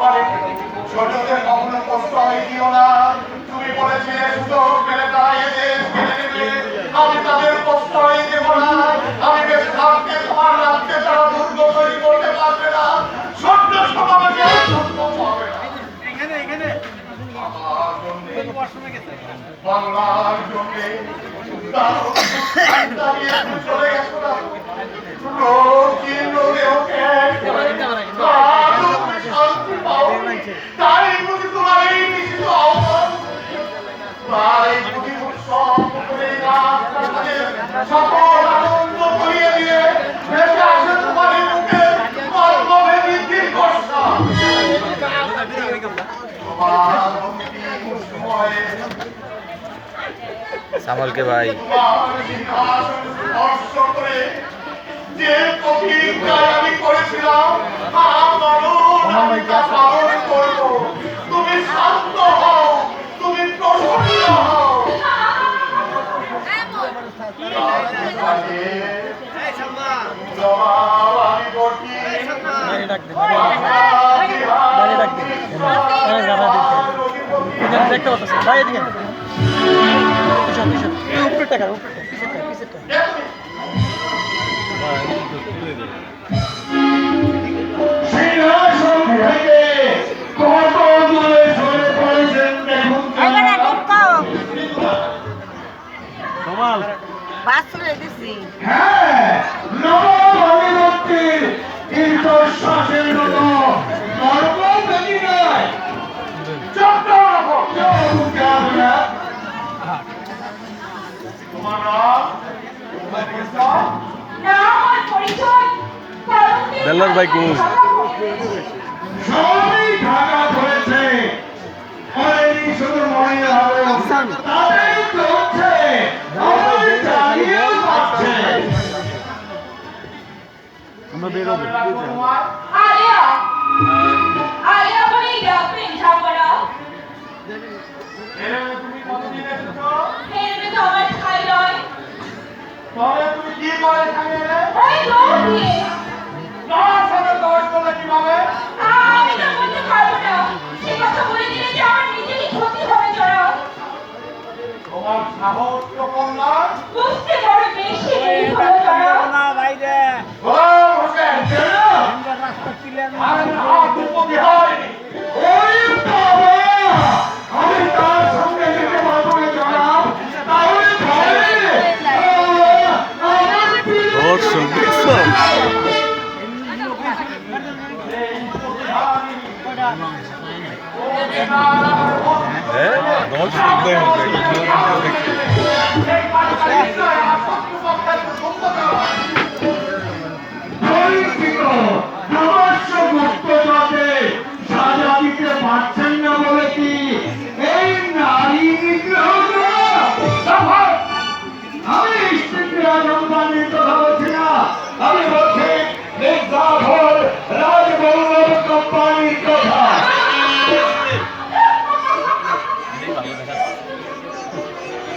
পারে ছোটদের কখনো প্রশ্রয় দিও না। তুমি বলেছিলে সুযোগ পেলে তারা এদেশ কেড়ে নেবে। আমি তাদের প্রশ্রয় দেব না। আমি বেশ থাকতে তোমার রাজ্যে তারা দুর্গ তৈরি করতে পারবে না সত্য সমাবেশে বাংলার জন্যে দাঁড়িয়ে চলে গেছো না। রোগে সামলকে ভাই। যে আমি করেছিলাম তুমি শান্ত হও তুমি প্রসন্ন হও জবাব আমি দেখতে পাচ্ছি ভাই এদিকে পিছন পিছন। উপরের টাকা উপরের তো। এবারে এখন কম কমাল। বাস চলে দিছি। হ্যাঁ দেলোয়ার ভাই কোন? সবই ঢাকা ধরেছে। হয়নি শুধু মনে হবে। তাদের চলছে আমাদের চালিয়েও পাচ্ছে আমরা বেরোবো আলিয়া আলিয়া বলি ডাকবেন ঝাপড়া তুমি কতদিন এসেছ? ফেরবে তো আমার ঠাই নয়। তাহলে তুমি কি করে খাবে ওই লোক দিয়ে তোমার সাহস তো কম নয়। বুঝতে বড় বেশি দেরি হলো জড়া গোলাম হোসেন 네? 넣을 수 있는데 Thank you.